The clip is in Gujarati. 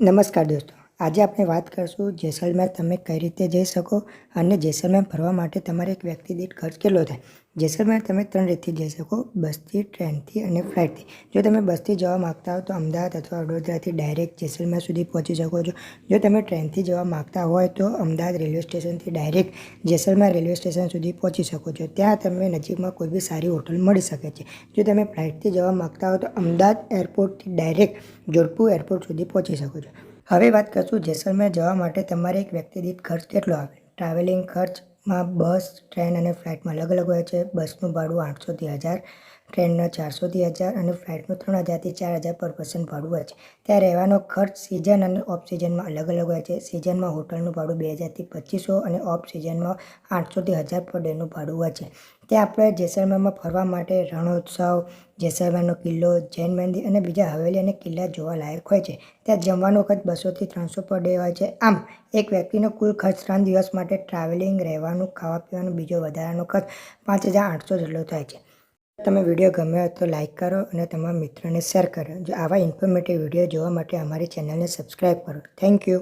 નમસ્કાર દોસ્તો આજે આપણે વાત કરીશું જેસલમેર તમે કઈ રીતે જઈ શકો અને જેસલમેર ફરવા માટે તમારે એક વ્યક્તિ દીઠ ખર્ચ કેટલો થાય? જેસલમેર તમે ત્રણ રીતથી જઈ શકો, બસથી, ટ્રેનથી અને ફ્લાઇટથી. જો તમે બસથી જવા માગતા હો તો અમદાવાદ અથવા વડોદરાથી ડાયરેક્ટ જેસલમેર સુધી પહોંચી શકો છો. જો તમે ટ્રેનથી જવા માગતા હોય તો અમદાવાદ રેલવે સ્ટેશનથી ડાયરેક્ટ જેસલમેર રેલવે સ્ટેશન સુધી પહોંચી શકો છો. ત્યાં તમને નજીકમાં કોઈ બી સારી હોટલ મળી શકે છે. જો તમે ફ્લાઇટથી જવા માગતા હો તો અમદાવાદ એરપોર્ટથી ડાયરેક્ટ જોધપુર એરપોર્ટ સુધી પહોંચી શકો છો. હવે વાત કરશું જેસલમેર જવા માટે તમારે એક વ્યક્તિ દીઠ ખર્ચ કેટલો આવે? ટ્રાવેલિંગ ખર્ચમાં બસ, ટ્રેન અને ફ્લાઇટમાં અલગ અલગ હોય છે. બસનું ભાડું આઠસોથી હજાર. ટ્રેનનો ચારસોથી હજાર અને ફ્લાઇટનું ત્રણ હજારથી ચાર હજાર પર પર્સન ભાડું હોય છે. ત્યાં રહેવાનો ખર્ચ સિઝન અને ઓફ સિઝનમાં અલગ અલગ હોય છે. સિઝનમાં હોટલનું ભાડું બે હજારથી પચીસો અને ઓફ સિઝનમાં આઠસોથી હજાર પર ડેનું ભાડું હોય છે. ત્યાં આપણે જેસલમેરમાં ફરવા માટે રણોત્સવ, જેસલમેરનો કિલ્લો, જૈન મંદિર અને બીજા હવેલી અને કિલ્લા જોવા લાયક હોય છે. ત્યાં જમવાનો ખર્ચ બસોથી ત્રણસો પર ડે હોય છે. આમ, એક વ્યક્તિનો કુલ ખર્ચ ત્રણ દિવસ માટે ટ્રાવેલિંગ રહેવાનું ખાવા પીવાનું બીજો વધારાનો ખર્ચ પાંચ હજાર આઠસો જેટલો થાય છે. તમે વીડિયો ગમ્યો હોય તો લાઇક કરો અને તમારા મિત્રોને શેર કરો. જો આવા ઇન્ફોર્મેટિવ વીડિયો જોવા માટે અમારી ચેનલને સબસ્ક્રાઈબ કરો. Thank you